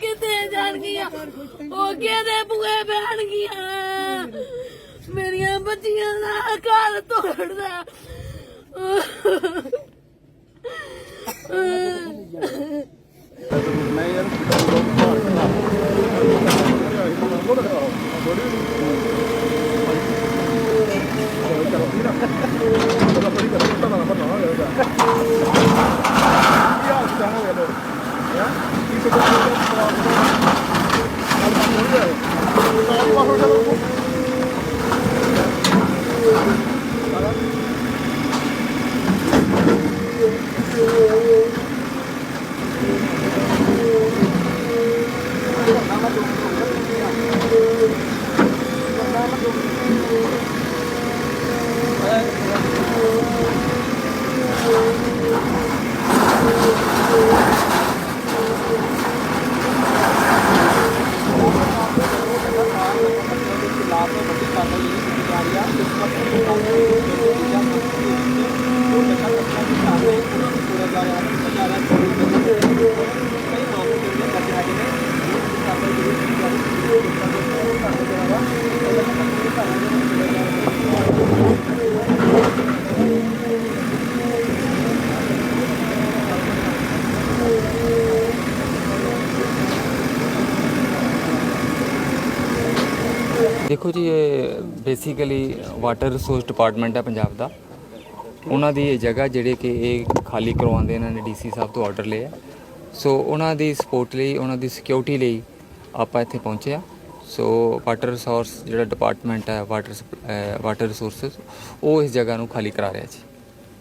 ਕਿਤੇ ਜਾਣਗੀਆਂ? ਉਹ ਕਿਹਦੇ ਬੂਏ ਬਹਿਣਗੀਆਂ? ਮੇਰੀਆਂ ਬੱਚੀਆਂ ਦਾ ਘਰ ਤੋੜਦਾ। ਮੈਂ ਯਾਰ 你直都是这样子的，还是挺热的，老一把手下都。ਖਿਲਾਫ ਵੱਡੀ ਕਾਰਵਾਈ ਜਿਹੜੀ ਕੀਤੀ ਜਾ ਰਹੀ ਆ, ਇਸ ਪੱਤਰ ਨੂੰ ਕਾਨੂੰਨੀ ਰੂਪ ਦੇ ਵਿੱਚ ਜਾਂ ਸੰਸਦੀ ਦੇ ਵਿੱਚ ਉਹ ਨਸ਼ਾ ਕਰਤਾ ਦੀ ਕਾਰਵਾਈ ਉਹਨਾਂ ਨੂੰ ਪੂਰਾ ਜਾ ਰਿਹਾ ਹੈ ਦੇਖੋ ਜੀ ਇਹ ਬੇਸਿਕਲੀ ਵਾਟਰ ਰਿਸੋਰਸ ਡਿਪਾਰਟਮੈਂਟ ਹੈ ਪੰਜਾਬ ਦਾ। ਉਹਨਾਂ ਦੀ ਇਹ ਜਗ੍ਹਾ ਜਿਹੜੇ ਕਿ ਇਹ ਖਾਲੀ ਕਰਵਾਉਂਦੇ ਇਹਨਾਂ ਨੇ ਡੀਸੀ ਸਾਹਿਬ ਤੋਂ ਆਰਡਰ ਲਿਆ ਸੋ ਉਹਨਾਂ ਦੀ ਸਪੋਰਟ ਲਈ ਉਹਨਾਂ ਦੀ ਸਿਕਿਉਰਿਟੀ ਲਈ ਆਪਾਂ ਇੱਥੇ ਪਹੁੰਚੇ ਆ। ਸੋ ਵਾਟਰ ਰਿਸੋਰਸ ਜਿਹੜਾ ਡਿਪਾਰਟਮੈਂਟ ਹੈ ਵਾਟਰ ਵਾਟਰ ਰਿਸੋਰਸਸ ਉਹ ਇਸ ਜਗ੍ਹਾ ਨੂੰ ਖਾਲੀ ਕਰਾ ਰਿਹਾ ਜੀ।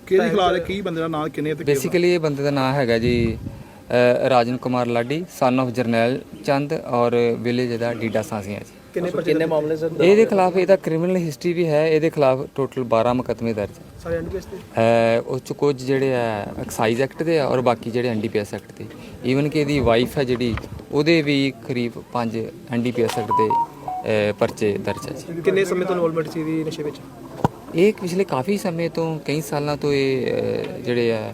ਕਿਹਦੀ ਖਿਲਾਫ ਕੀ ਬੰਦੇ ਦਾ ਨਾਮ ਕਿੰਨੇ ਤੇ? ਬੇਸਿਕਲੀ ਇਹ ਬੰਦੇ ਦਾ ਨਾਮ ਹੈਗਾ ਜੀ ਰਾਜਨ ਕੁਮਾਰ ਲਾਡੀ ਸਨ of ਜਰਨੈਲ ਚੰਦ ਔਰ ਵਿਲੇਜ ਦਾ ਡੀਡਾ ਸਾਂਸੀਆਂ ਜੀ। ਕਿੰਨੇ ਕਿੰਨੇ ਮਾਮਲੇ ਸਰ ਇਹਦੇ ਖਿਲਾਫ ਇਹਦਾ ਕ੍ਰਿਮੀਨਲ ਹਿਸਟਰੀ ਵੀ ਹੈ ਇਹਦੇ ਖਿਲਾਫ ਟੋਟਲ 12 ਮੁਕੱਦਮੇ ਦਰਜ ਸਾਰੇ ਐਂਡ ਤੇ ਹੈ ਉਸ ਚ ਕੁਝ ਜਿਹੜੇ ਆ ਐਕਸਾਈਜ਼ ਐਕਟ ਦੇ ਆ ਔਰ ਬਾਕੀ ਜਿਹੜੇ ਐਨਡੀਪੀਐਸ ਐਕਟ ਦੇ। ਈਵਨ ਕਿ ਇਹਦੀ ਵਾਈਫ ਹੈ ਜਿਹੜੀ ਉਹਦੇ ਵੀ ਕਰੀਬ 5 ਐਨਡੀਪੀਐਸ ਐਕਟ ਦੇ ਪਰਚੇ ਦਰਜ ਹੈ ਜੀ। ਕਿੰਨੇ ਸਮੇਂ ਤੋਂ ਇਨਵੋਲਵਮੈਂਟ ਸੀ ਦੀ ਨਸ਼ੇ ਵਿੱਚ? ਇਹ ਪਿਛਲੇ ਕਾਫੀ ਸਮੇਂ ਤੋਂ ਕਈ ਸਾਲਾਂ ਤੋਂ ਇਹ ਜਿਹੜੇ ਆ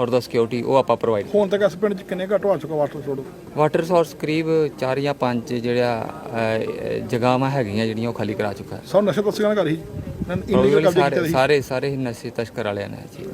ਔਰ ਦਾ ਸਿਕਿਉਰਿਟੀ ਉਹ ਆਪਾਂ ਪ੍ਰੋਵਾਈਡ ਹੁਣ ਤੱਕ ਇਸ ਪਿੰਡ ਚ ਕਿੰਨੇ ਘੱਟ ਹੋ ਚੁੱਕਾ ਵਾਟਰ ਛੋੜੋ ਵਾਟਰ ਰਿਸੋਰਸ ਕਰੀਬ 4 ਜਾਂ 5 ਜਿਹੜਾ ਅਹ, ਜਗ੍ਹਾਵਾਂ ਹੈਗੀਆਂ ਜਿਹੜੀਆਂ ਉਹ ਖਾਲੀ ਕਰਾ ਚੁੱਕਾ। ਹੈ ਸਭ ਨਸ਼ੇ ਤਸਕਰਾਂ ਹੀ? ਕਬਜ਼ੇ ਸਾਰੇ ਸਾਰੇ ਸਾਰੇ ਹੀ ਨਸ਼ੇ ਤਸਕਰ ਵਾਲਿਆਂ ਨੇ ਜੀ।